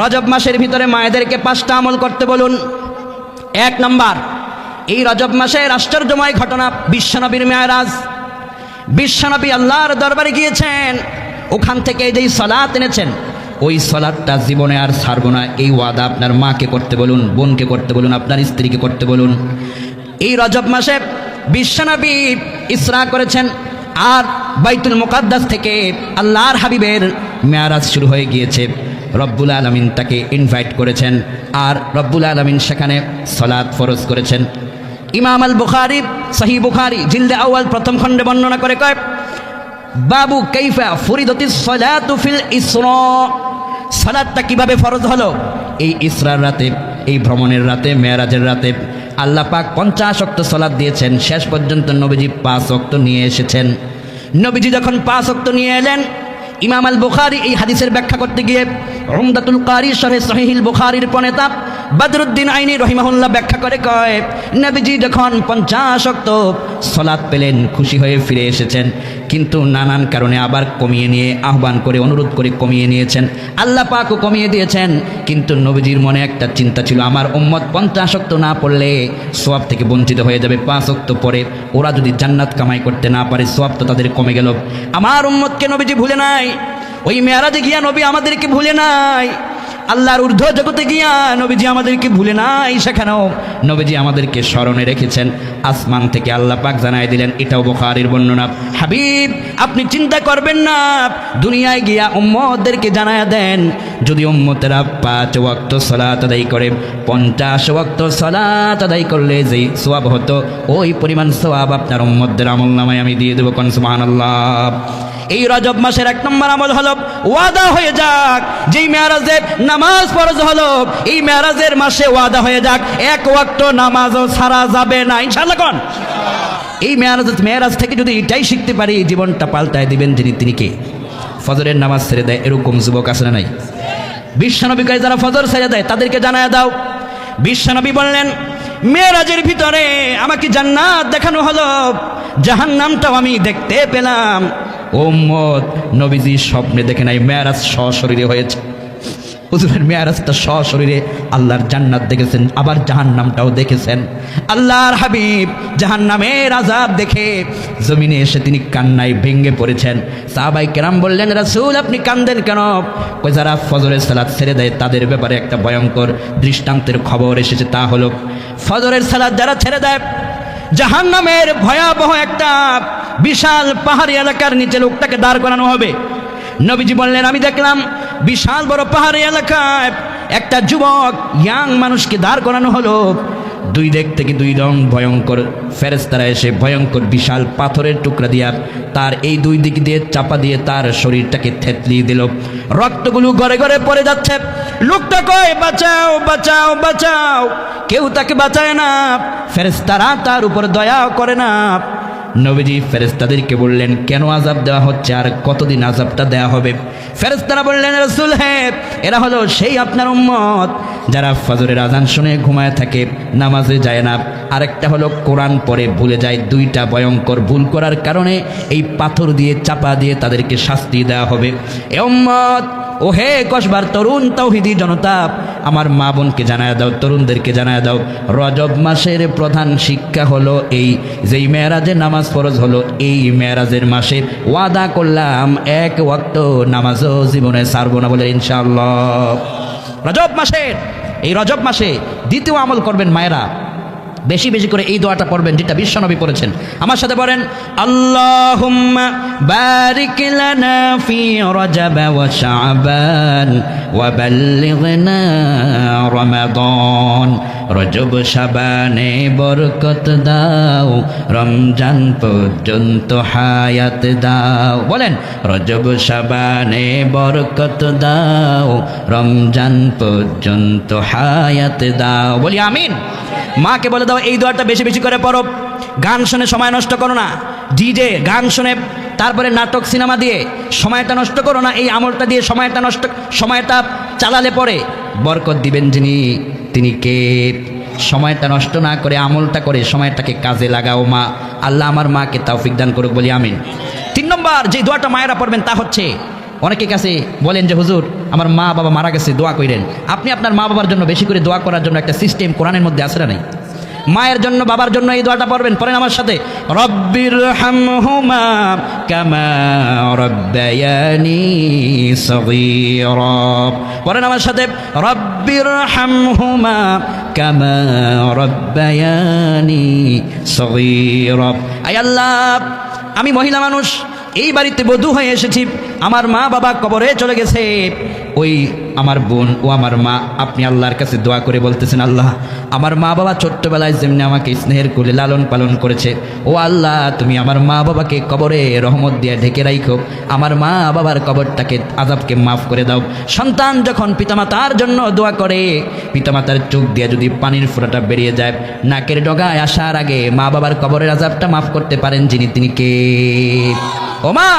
রজব মাসের ভিতরে মায়েদেরকে পাঁচটা আমল করতে বলুন। এক নম্বর, এই রজব মাসের আশ্চর্যময় ঘটনা, বিশ্বনবীর মেয়ারাজ। বিশ্বনবী আল্লাহর দরবারে গিয়েছেন, ওখান থেকে যেই সলাৎ এনেছেন, ওই সলাৎটা জীবনে আর ছাড়বো না। এই ওয়াদা আপনার মাকে করতে বলুন, বোনকে করতে বলুন, আপনার স্ত্রীকে করতে বলুন। এই রজব মাসে বিশ্বনবী ইসরা করেছেন, আর বাইতুল মোকাদ্দাস থেকে আল্লাহর হাবিবের মেয়ারাজ শুরু হয়ে গিয়েছে। রব্বুল আলমিন তাকে ইনভাইট করেছেন আর রব্বুল আলমিন সেখানে সলাদ ফরজ করেছেন। ইমাম আল বুখারি সহি বুখারি, জিলদে আউয়াল প্রথম খণ্ডে বর্ণনা করে কয়, বাবু কাইফা ফরিদতি সলাতু ফিল ইসরা সালাদটা কীভাবে ফরজ হলো? এই ইসরার রাতে, এই ভ্রমণের রাতে, মেয়ারাজের রাতে আল্লাহ পাক পঞ্চাশ অক্ত সলাদ দিয়েছেন, শেষ পর্যন্ত নবীজি পাঁচ অক্ত নিয়ে এসেছেন। নবীজি যখন পাঁচ অক্ত নিয়ে এলেন ইমাম আল বুখারি এই হাদিসের ব্যাখ্যা করতে গিয়ে রমদাতুল কারি শহে সহিহিল বুখারির প্রণেতা বদরুদ্দিন আইনি রহিমাহুল্লাহ ব্যাখ্যা করে কয়, নবীজি যখন পঞ্চাশ অক্ত সলাৎ পেলেন, খুশি হয়ে ফিরে এসেছেন। কিন্তু নানান কারণে আবার কমিয়ে নিয়ে, আহ্বান করে, অনুরোধ করে কমিয়ে নিয়েছেন। আল্লাহ পাকও কমিয়ে দিয়েছেন, কিন্তু নবীজির মনে একটা চিন্তা ছিল, আমার উম্মত পঞ্চাশ অক্ত না পড়লে সোয়াব থেকে বঞ্চিত হয়ে যাবে। পাঁচ অক্ত পরে ওরা যদি জান্নাত কামাই করতে না পারে, সোয়াব তো তাদের কমে গেল। আমার উম্মতকে নবীজি ভুলে নাই, ওই মেয়ারাজে গিয়া নবী আমাদেরকে ভুলে নাই। আল্লাহর ঊর্ধ্ব জগতে গিয়া নবীজি আমাদেরকে ভুলে নাই সেখানেও নবীজি আমাদেরকে স্মরণে রেখেছেন। আসমান থেকে আল্লাহ পাক জানাই দিলেন, এটাও বোখারির বর্ণনা। হাবিব, আপনি চিন্তা করবেন না, দুনিয়ায় গিয়া উম্মতদেরকে জানায়া দেন। যদি উম্মতেরা পাঁচ ওয়াক্ত সলাত আদায় করে, পঞ্চাশ ওয়াক্ত সলাত আদায় করলে যে সোয়াব হতো, ওই পরিমাণ সোয়াব আপনার উম্মতদের আমল নামায় আমি দিয়ে দেবো কোন, সুবহানাল্লাহ। এই রজব মাসের এক নম্বর আমল হলো ওয়াদা হয়ে যাক। যেই মেয়ারাজের নামাজ ফরজ হলো, এই মেয়ারাজের মাসে ওয়াদা হয়ে যাক। এক ওয়াক্ত নামাজও ছাড়া যাবে না। ইনশাআল্লাহ কোন? এই মেয়ারাজ মেয়ারাজ থেকে যদি এটাই শিখতে পারি, জীবনটা পাল্টায় দিবেন যিনি, তিনি কে? ফজরের নামাজ ছেড়ে দেয়, এরকম যুবক আছে নাই? বিশ্বনবীকে যারা ফজর ছেড়ে দেয়, তাদেরকে জানায় দাও। বিশ্বনবী বললেন, মেয়েরাজের ভিতরে আমাকে জান্নাত দেখানো হলো। জাহান্নামটাও আমি দেখতে পেলাম। ওম্মদ নবীজি স্বপ্নে দেখে নাই, মেয়ারাজ সশরীরে হয়েছে। হুজুরের মেয়ারাজটা সশরীরে আল্লাহর জান্নাত দেখেছেন, আবার জাহান্নামটাও দেখেছেন। আল্লাহর হাবিব জাহান্নামের আজাব দেখে জমিনে এসে তিনি কান্নায় ভেঙ্গে পড়েছেন। সাহাবাই কেরাম বললেন, রাসূল, আপনি কান্দেন কেন? কই যারা ফজরের সালাত ছেড়ে দেয়, তাদের ব্যাপারে একটা ভয়ঙ্কর দৃষ্টান্তের খবর এসেছে, তা হলো ফজরের সালাদ যারা ছেড়ে দেয় জাহান্নামের ভয়াবহ একটা বিশাল পাহাড়ি এলাকার নিচে লোকটাকে দাঁড় করানো হবে। নবীজি বললেন, আমি দেখলাম বিশাল বড় পাহাড়ি এলাকায় একটা যুবক ইয়াং মানুষকে দাঁড় করানো হলো। দুই দিক থেকে দুই রং ভয়ঙ্কর ফেরেস্তারা এসে ভয়ঙ্কর বিশাল পাথরের টুকরা দিয়া তার এই দুই দিক দিয়ে চাপা দিয়ে তার শরীরটাকে থেতলিয়ে দিল। রক্তগুলো ঘরে ঘরে পড়ে যাচ্ছে। লোকটা কয়, বাঁচাও বাঁচাও বাঁচাও। কেউ তাকে বাঁচায় না। ফেরেস্তারা তার উপর দয়াও করে না। নবীজি ফেরেস্তাদেরকে বললেন, কেন আজাব দেওয়া হচ্ছে আর কতদিন আজাবটা দেওয়া হবে? ফেরেস্তারা বললেন, রসুল হ্যাঁ এরা হলো সেই আপনার উম্মত। যারা ফজরের আজান শুনে ঘুমায় থাকে, নামাজে যায় না। আরেকটা হলো, কোরআন পরে ভুলে যায়। দুইটা ভয়ঙ্কর ভুল করার কারণে এই পাথর দিয়ে, চাপা দিয়ে তাদেরকে শাস্তি দেওয়া হবে। এম্মত ও হে কসবার তরুণ তৌহিদি জনতা, আমার মা বোনকে জানায় দাও, তরুণদেরকে জানায় দাও। রজব মাসের প্রধান শিক্ষা হলো এই, যেই মেয়েরাজের নামাজ ফরজ হলো, এই মেয়েরাজের মাসে ওয়াদা করলাম, এক ওয়াক্ত নামাজও জীবনে সারবো না বলে, ইনশাআল্লাহ। রজব মাসের এই রজব মাসে দ্বিতীয় আমল করবেন মায়েরা। বেশি বেশি করে এই দোয়াটা পড়বেন যেটা বিশ্বনবী পড়েছেন। আমার সাথে বলেন, আল্লাহুম্মা বারিক লানা ফি রজব ওয়া শাবান ওয়া বাল্লিগনা রমাদান। রজব শাবানে বরকত দাও, রমজান পর্যন্ত হায়াত দাও। বলেন, রজব শাবানে বরকত দাও, রমজান পর্যন্ত হায়াত দাও। বলি, আমিন। মাকে বলে দাও, এই দোয়াটা বেশি বেশি করে পড়ো। গান শুনে সময় নষ্ট করো না। ডিজে গান শুনে, তারপরে নাটক, সিনেমা দিয়ে সময়টা নষ্ট করো না। এই আমলটা দিয়ে সময়টা নষ্ট, সময়টা চালালে পরে বরকত দিবেন যিনি, তিনি কে? সময়টা নষ্ট না করে, আমলটা করে সময়টাকে কাজে লাগাও মা। আল্লাহ আমার মাকে তৌফিক দান করুক, বলি আমিন। তিন নম্বর যে দোয়াটা মায়েরা পড়বেন তা হচ্ছে অনেকের কাছে বলেন যে, হুজুর, আমার মা বাবা মারা গেছে, দোয়া করেন আপনি আপনার মা বাবার জন্য বেশি করে দোয়া করার জন্য একটা সিস্টেম কোরআনের মধ্যে আসে না নাই? মায়ের জন্য, বাবার জন্য এই দোয়াটা পড়বেন, পড়েন আমার সাথে। রব্বির হামহুমা কামা রব্বায়ানি পড়েন আমার সাথে। রব্বির হামহুমা কামা রব্বায়ানি সগীরা। আয় আল্লাহ, আমি মহিলা মানুষ, এই বাড়িতে বধূ হয়ে এসেছি। আমার মা বাবা কবরে চলে গেছে। ওই আমার বোন ও আমার মা, আপনি আল্লাহর কাছে দোয়া করে বলতেছেন, আল্লাহ, আমার মা বাবা ছোট্টবেলায় যেমনি আমাকে স্নেহের কোলে লালন পালন করেছে, ও আল্লাহ, তুমি আমার মা বাবাকে কবরে রহমত দিয়ে ঢেকে রাখো আমার মা বাবার কবরটাকে আজাবকে মাফ করে দাও। সন্তান যখন পিতামাতার জন্য দোয়া করে, পিতামাতার চোখ দিয়ে যদি পানির ফোঁটাটা বেরিয়ে যায়, নাকের ডগায় আসার আগে মা বাবার কবরের আজাবটা মাফ করতে পারেন যিনি, তিনি কে? ও মা,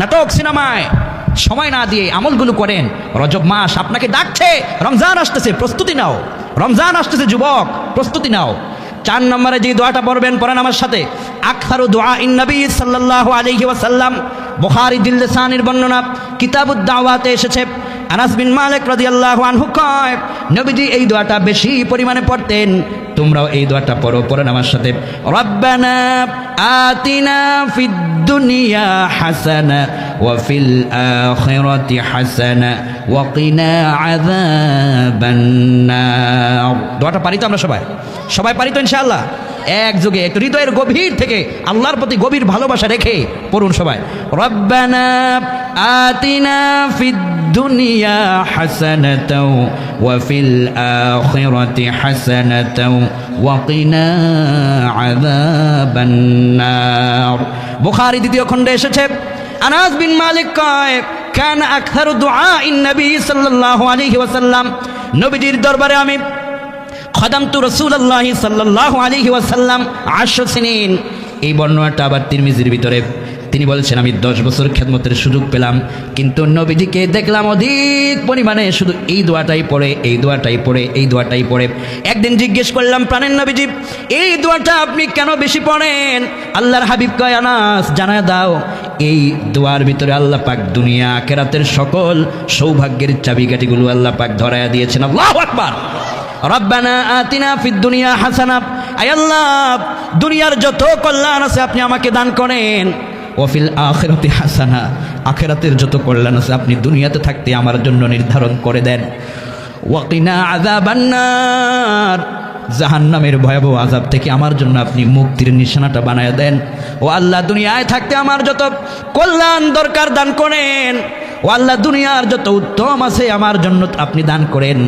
নাটক সিনেমায় সময় না দিয়ে আমলগুলো করেন। রজব মাস আপনাকে ডাকছে, রমজান আসতেছে, প্রস্তুতি নাও। রমজান আসতেছে, যুবক, প্রস্তুতি নাও। চার নম্বরে যে দোয়াটা পড়বেন, পড়েন আমার সাথে। আখারু দোয়া ইন নবী সাল্লাল্লাহু আলাইহি ওয়াসাল্লাম। বুখারী দিল্লিসানির বর্ণনা, কিতাবুদ দাওয়াতে এসেছে। আনাস বিন মালিক রাদিয়াল্লাহু আনহু কয়, নবীজি এই দোয়াটা বেশি পরিমাণে পড়তেন। তোমরাও এই দোয়াটা পড়ো পড়েন আমার সাথে রব্বানা আতিনা দোয়াটা পারি তো আমরা সবাই? সবাই পারি তো এক যুগে একটু হৃদয়ের গভীর থেকে আল্লাহর প্রতি গভীর ভালোবাসা রেখে পড়ুন সবাই। রব্বানা আতিনা ফিদ দুনিয়া হাসানাতাও ওয়া ফিল আখিরাতি হাসানাতাও ওয়া কিনা আযাবান নার দ্বিতীয় খণ্ডে এসেছে আনাস বিন মালিক কয়, কান আকথার দুআ ইন নবী সাল্লাল্লাহু আলাইহি ওয়াসাল্লাম। নবীজির দরবারে আমি খদামতু রসুল্লাহ সাল্লাহ আলী ওয়াসাল্লাম আশো সিনিন। এই বর্ণনাটা আবার তিরমিজির ভিতরে। তিনি বলছেন, আমি দশ বছর খেদমতের সুযোগ পেলাম, কিন্তু নবীজিকে দেখলাম অধিক পরিমাণে শুধু এই দোয়াটাই পড়ে, এই দোয়াটাই পড়ে, এই দোয়াটাই পড়ে। একদিন জিজ্ঞেস করলাম, প্রাণের নবীজি, এই দোয়াটা আপনি কেন বেশি পড়েন? আল্লাহর হাবিব কয়, আনাস জানা দাও, এই দোয়ার ভিতরে আল্লাহ পাক দুনিয়া কেরাতের সকল সৌভাগ্যের চাবিকাঠিগুলো আল্লাহ পাক ধরায়া দিয়েছেন। আল্লাহ আকবার। রব্বানা আতিনা ফিদ দুনিয়া হাসানা। আয় আল্লাহ, দুনিয়ার যত কল্যাণ আছে আপনি আমাকে দান করেন। ওফিল আখেরাতে হাসানা, আখেরাতের যত কল্যাণ আছে আপনি দুনিয়াতে থাকতে আমার জন্য নির্ধারণ করে দেন। ওয়াকিনা আযাবান্নার, জাহান্নামের ভয়াবহ আজাব থেকে আমার জন্য আপনি মুক্তির নিশানাটা বানায় দেন। ও আল্লাহ, দুনিয়ায় থাকতে আমার যত কল্যাণ দরকার দান করেন। ও আল্লাহ, দুনিয়ার যত উত্তম আছে আমার জন্য আপনি দান করেন।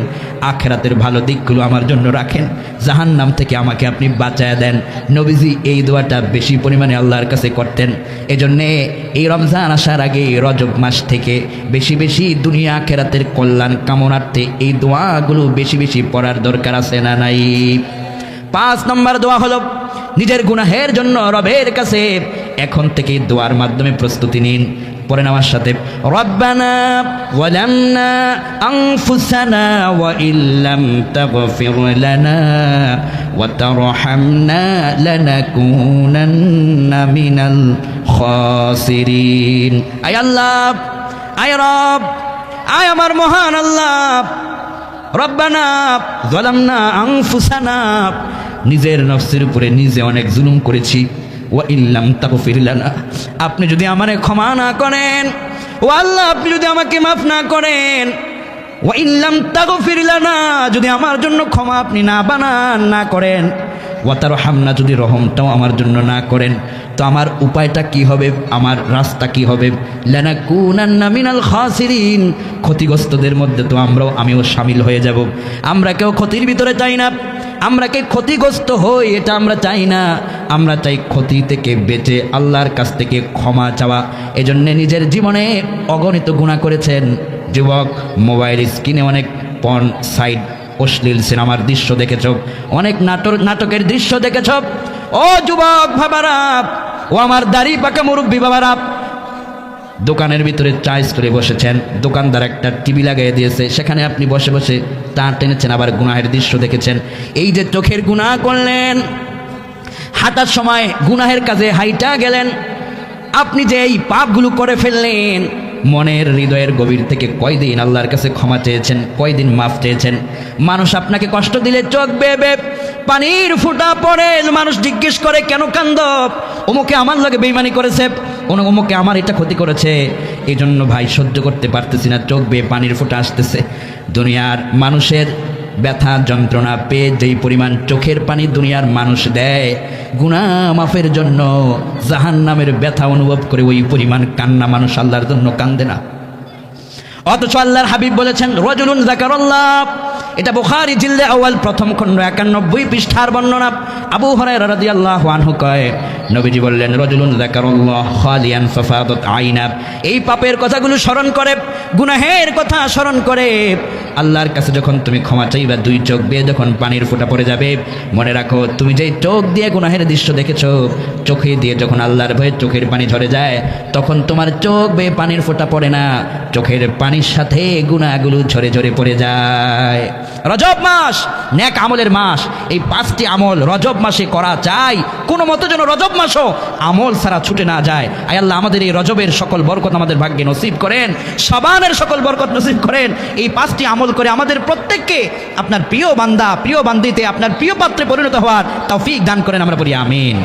আখেরাতের ভালো দিকগুলো আমার জন্য রাখেন। জাহান নাম থেকে আমাকে আপনি বাঁচায় দেন। নবীজি এই দোয়াটা বেশি পরিমাণে আল্লাহর কাছে করতেন। এজন্যে এই রমজান আসার আগে রজব মাস থেকে বেশি বেশি দুনিয়া আখেরাতের কল্যাণ কামনার্থে এই দোয়াগুলো বেশি বেশি পড়ার দরকার আছে না নাই? পাঁচ নম্বর দোয়া হলো, নিজের গুনাহের জন্য রবের কাছে এখন থেকে দোয়ার মাধ্যমে প্রস্তুতি নিন। পড়েন আমার সাথে। রব্বানা ওয়ালামনা আনফুসানা ওয়া ইল্লাম তাগফির লানা ওয়া তারহামনা লানাকুনান্না মিনাল খাসিরিন। আয় আল্লাহ, আয় রব, আয় আমার মহান আল্লাহ। রব্বানা জলামনা আংফুসানা নিজের নফসের উপরে নিজে অনেক জুলুম করেছি। ও ইল্লাম তাকো আপনি যদি আমারে ক্ষমা না করেন, ও আল্লাহ, আপনি যদি আমাকে মাফ না করেন ও ইল্লাম তাকো ফিরলানা যদি আমার জন্য ক্ষমা আপনি না বানান, না করেন ওয়াতার হামনা যদি রহমটাও আমার জন্য না করেন, তো আমার উপায়টা কি হবে? আমার রাস্তা কি হবে? লেনা কুনান্না মিনাল খাসিরিন। ক্ষতিগ্রস্তদের মধ্যে তো আমরাও, আমিও সামিল হয়ে যাব। আমরা কেউ ক্ষতির ভিতরে চাই না। আমরা কে ক্ষতিগ্রস্ত হই? এটা আমরা চাই না। আমরা চাই ক্ষতি থেকে বেঁচে আল্লাহর কাছ থেকে ক্ষমা চাওয়া। এজন্যে নিজের জীবনে অগণিত গুণা করেছেন। যুবক, মোবাইল স্ক্রিনে অনেক পন সাইড অশ্লীল সিনেমার দৃশ্য দেখেছ। অনেক নাটক নাটকের দৃশ্য দেখেছ। ও যুবক বাবারা ও আমার দাড়ি পাকা মুরব্বী বাবারা দোকানের ভিতরে চা করে বসেছেন। দোকানদার একটা টিভি লাগিয়ে দিয়েছে। সেখানে আপনি বসে বসে তা টেনেছেন, আবার গুনাহের দৃশ্য দেখেছেন। এই যে চোখের গুনাহ করলেন, হাঁটার সময় গুনাহের কাজে হাইটা গেলেন, আপনি যে এই পাপগুলো করে ফেললেন, মনের হৃদয়ের গভীর থেকে কয়দিন আল্লাহর কাছে ক্ষমা চেয়েছেন, কয়দিন মাফ চেয়েছেন? মানুষ আপনাকে কষ্ট দিলে চোখ বেবে পানির ফুটা পড়ে। মানুষ জিজ্ঞেস করে, কেন কান্দ? অমুকে আমার লগে বেইমানি করেছে। কোনো অমুকে আমার এটা ক্ষতি করেছে এই জন্য ভাই সহ্য করতে পারতেছি না, চোখ বেয়ে পানির ফোঁটা আসতেছে। দুনিয়ার মানুষের ব্যথা যন্ত্রণা পেয়ে যেই পরিমাণ চোখের পানি দুনিয়ার মানুষ দেয় গুণা মাফের জন্য জাহান নামের ব্যথা অনুভব করে ওই পরিমাণ কান্না মানুষ আল্লাহর জন্য কান্দে না। অথচ আল্লাহর হাবিব বলেছেন, রজুলুন জাকারল্লাহ এটা বুখারি জিল্লে আওয়াল প্রথম খণ্ড একানব্বই পৃষ্ঠার বর্ণনা। আবু হরাই রাদিয়াল্লাহু আনহু কয়, নবীজি বললেন, রজুলুন জাকারল্লাহ খালিয়ান ফাফাদাত আইনা এই পাপের কথাগুলো স্মরণ করে, গুনাহের কথা স্মরণ করে, আল্লাহর কাছে যখন তুমি ক্ষমা চাইবা, দুই চোখ দিয়ে যখন পানির ফোঁটা পড়ে যাবে, মনে রাখো, তুমি যেই চোখ দিয়ে গুনাহের দৃশ্য দেখেছ, চোখে দিয়ে যখন আল্লাহর ভয়ে চোখের পানি ঝরে যায়, তখন তোমার চোখ বেয়ে পানির ফোঁটা পড়ে না, চোখের পানির সাথে গুণাগুলো ঝরে ঝরে পড়ে যায়। রজব মাস, ন্যাক আমলের মাস, এই পাঁচটি আমল রজব মাসে করা চাই কোনো মতো যেন রজব মাসও আমল ছাড়া ছুটে না যায়। আয় আল্লাহ, আমাদের এই রজবের সকল বরকত আমাদের ভাগ্যে নসিব করেন। সবানের সকল বরকত নসিব করেন। এই পাঁচটি আমল করে আমাদের প্রত্যেককে আপনার প্রিয় বান্দা, প্রিয় বান্দিতে, আপনার প্রিয় পাত্রে পরিণত হওয়ার তৌফিক দান করেন আমরা বলি আমিন।